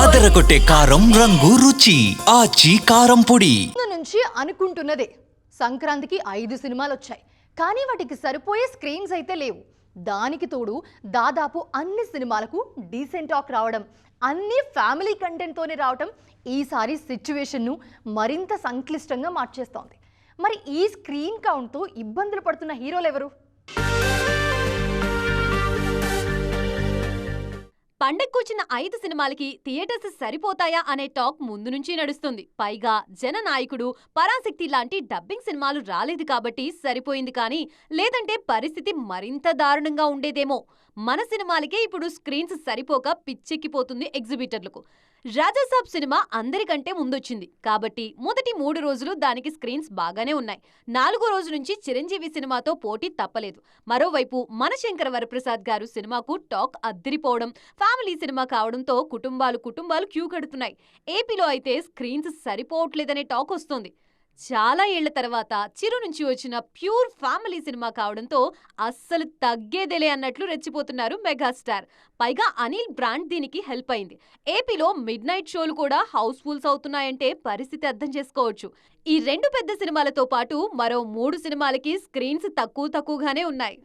అదరగొట్టే కారం రంగు రుచి ఆచి కారం పొడి. నుంచి అనుకుంటున్నదే. సంక్రాంతికి ఐదు సినిమాలు వచ్చాయి. కానీ వాటికి సరిపోయే స్క్రీన్స్ అయితే లేవు. దానికి తోడు దాదాపు అన్ని సినిమాలకు డీసెంట్ టాక్ రావడం అన్ని ఫ్యామిలీ కంటెంట్తోనే రావటం ఈసారి సిచ్యువేషన్ను మరింత సంక్లిష్టంగా మార్చేస్తోంది. మరి ఈ స్క్రీన్ కౌంట్తో ఇబ్బందులు పడుతున్న హీరోలు ఎవరు? పండగకొచ్చిన ఐదు సినిమాలకి థియేటర్స్ సరిపోతాయా అనే టాక్ ముందు నుంచి నడుస్తుంది. పైగా జననాయకుడు పరాశక్తి లాంటి డబ్బింగ్ సినిమాలు రాలేదు కాబట్టి సరిపోయింది కానీ లేదంటే పరిస్థితి మరింత దారుణంగా ఉండేదేమో. మన సినిమాలకే ఇప్పుడు స్క్రీన్స్ సరిపోక పిచ్చెక్కిపోతుంది ఎగ్జిబిటర్లకు. రాజాసాబ్ సినిమా అందరికంటే ముందొచ్చింది. కాబట్టి మొదటి మూడు రోజులు దానికి స్క్రీన్స్ బాగానే ఉన్నాయి. నాలుగో రోజు నుంచి చిరంజీవి సినిమాతో పోటీ తప్పలేదు. మరోవైపు మన శంకర వరప్రసాద్ గారు సినిమాకు టాక్ అద్దిరిపోవడం ఫ్యామిలీ సినిమా కావడంతో కుటుంబాలు కుటుంబాలు క్యూ కడుతున్నాయి. ఏపీలో అయితే స్క్రీన్స్ సరిపోవట్లేదనే టాక్ వస్తుంది. చాలా ఏళ్ళ తర్వాత చిరు నుంచి వచ్చిన ప్యూర్ ఫ్యామిలీ సినిమా కావడంతో అస్సలు తగ్గేదేలే అన్నట్లు రెచ్చిపోతున్నారు మెగాస్టార్. పైగా అనిల్ బ్రాండ్ దీనికి హెల్ప్ అయింది. ఏపీలో మిడ్ నైట్ షోలు కూడా హౌస్ఫుల్స్ అవుతున్నాయంటే పరిస్థితి అర్థం చేసుకోవచ్చు. ఈ రెండు పెద్ద సినిమాలతో పాటు మరో మూడు సినిమాలకి స్క్రీన్స్ తక్కువ తక్కువగానే ఉన్నాయి.